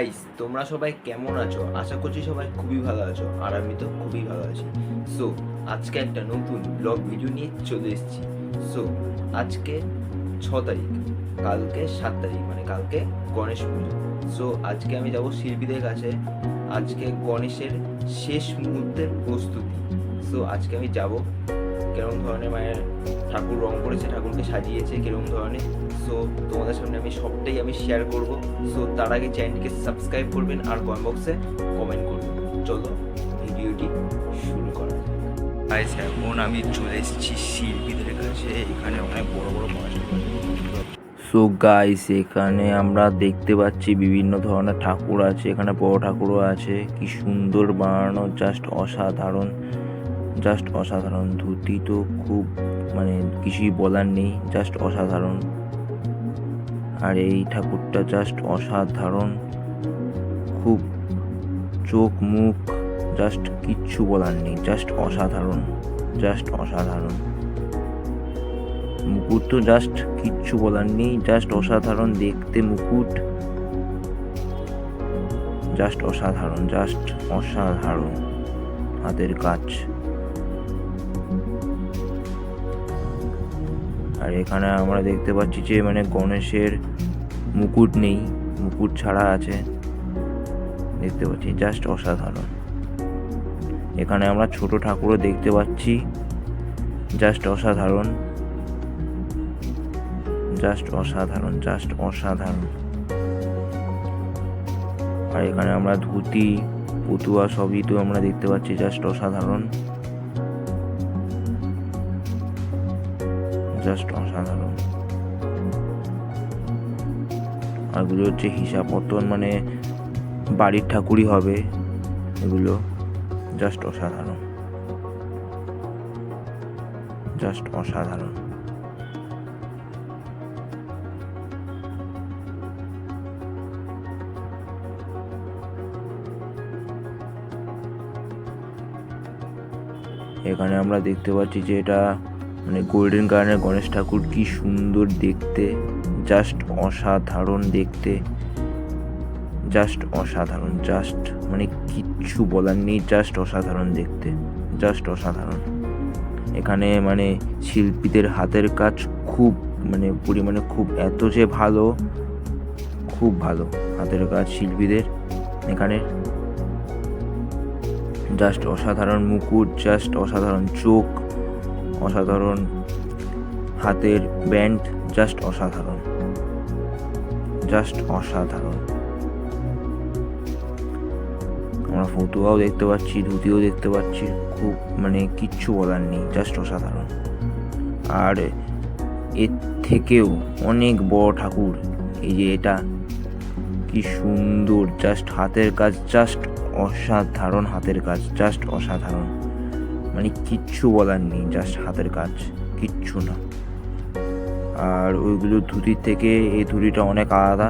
Guys তোমরা সবাই কেমন আছো? আশা করছি সবাই খুবই ভালো আছো, আর আমি তো খুবই ভালো আছি। সো আজকে একটা নতুন ব্লগ ভিডিও নিয়ে চলে এসেছি। সো আজকে ছ তারিখ, কালকে সাত তারিখ মানে কালকে গণেশ পুজো। সো আজকে আমি যাব শিল্পীদের কাছে। আজকে গণেশের শেষ মুহূর্তের প্রস্তুতি। সো আজকে আমি যাব কেরম ধরনের মায়ের ঠাকুর রং করেছে, ঠাকুরকে সাজিয়েছে কীরকম ধরনের। সো তোমাদের সামনে আমি সবটাই আমি শেয়ার করব। সো তার আগে চ্যানেলটিকে সাবস্ক্রাইব করবেন আর কমেন্ট বক্সে কমেন্ট করবেন। চলো, ভিডিওটি শুরু করা গাইস এখন আমি চলে এসেছি শিল্পীদের কাছে। এখানে অনেক বড় বড় মাছ সো গাইস এখানে আমরা দেখতে পাচ্ছি বিভিন্ন ধরনের ঠাকুর আছে। এখানে বড় ঠাকুরও আছে। কি সুন্দর বানানো জাস্ট অসাধারণ। জাস্ট অসাধারণ। ধুতি তো খুব মানে কিছুই বলার নেই জাস্ট অসাধারণ। আর এই ঠাকুরটা জাস্ট অসাধারণ। খুব চোখ মুখ জাস্ট কিচ্ছু বলার নেই জাস্ট অসাধারণ জাস্ট অসাধারণ। মুকুট তো জাস্ট কিচ্ছু বলার নেই জাস্ট অসাধারণ দেখতে মুকুট। জাস্ট অসাধারণ জাস্ট অসাধারণ। হাতের কাজ। আর এখানে আমরা দেখতে পাচ্ছি যে মানে গণেশের মুকুট নেই, মুকুট ছাড়া আছে। দেখতে পাচ্ছি জাস্ট অসাধারণ। এখানে আমরা ছোট ঠাকুরও দেখতে পাচ্ছি জাস্ট অসাধারণ। জাস্ট অসাধারণ জাস্ট অসাধারণ। আর এখানে আমরা ধুতি, পুতুয়া সবই তো আমরা দেখতে পাচ্ছি জাস্ট অসাধারণ। জাস্ট অসাধারণ। আর এগুলো হচ্ছে হিসাব মতন মানে বাড়ির ঠাকুরই হবে এগুলো। জাস্ট অসাধারণ। জাস্ট অসাধারণ। এখানে আমরা দেখতে পাচ্ছি যে এটা মানে গোল্ডেন কালারের গণেশ ঠাকুর কি সুন্দর দেখতে জাস্ট অসাধারণ দেখতে জাস্ট অসাধারণ জাস্ট মানে কিচ্ছু বলার নেই জাস্ট অসাধারণ দেখতে জাস্ট অসাধারণ। এখানে মানে শিল্পীদের হাতের কাজ খুব মানে পরিমাণে খুব এত যে ভালো, খুব ভালো হাতের কাজ শিল্পীদের এখানে। জাস্ট অসাধারণ মুকুট জাস্ট অসাধারণ চোখ অসাধারণ। হাতের ব্যান্ড জাস্ট অসাধারণ। জাস্ট অসাধারণ। আমরা ফতুয়াও দেখতে পাচ্ছি, ধুতিও দেখতে পাচ্ছি, খুব মানে কিচ্ছু বলার নেই জাস্ট অসাধারণ। আর এর থেকেও অনেক বড় ঠাকুর, এই যে এটা, কি সুন্দর জাস্ট হাতের কাজ জাস্ট অসাধারণ হাতের কাজ জাস্ট অসাধারণ। মানে কিচ্ছু বলার নেই জাস্ট হাতের কাজ, কিচ্ছু না। আর ওইগুলো ধুতির থেকে এই ধুতিটা অনেক আলাদা।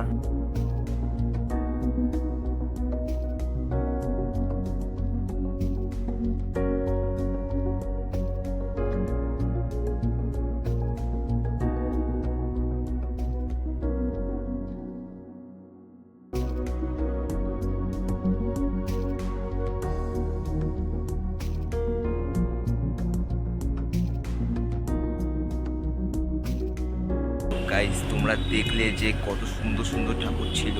গাইজ তোমরা দেখলে যে কত সুন্দর সুন্দর ঠাকুর ছিল।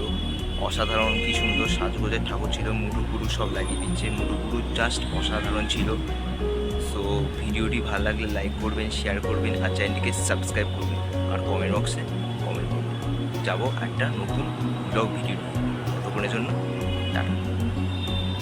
অসাধারণ কি সুন্দর সাজগোজের ঠাকুর ছিল মুটুকুরু সব লাগিয়ে দিচ্ছে। মুটুকুরু জাস্ট অসাধারণ ছিল। সো ভিডিওটি ভালো লাগলে লাইক করবেন শেয়ার করবেন, আর চ্যানেলটিকে সাবস্ক্রাইব করবেন। আর কমেন্ট বক্সে কমেন্ট করবেন। যাব একটা নতুন ব্লগ ভিডিও ততক্ষণের জন্য, টাটা।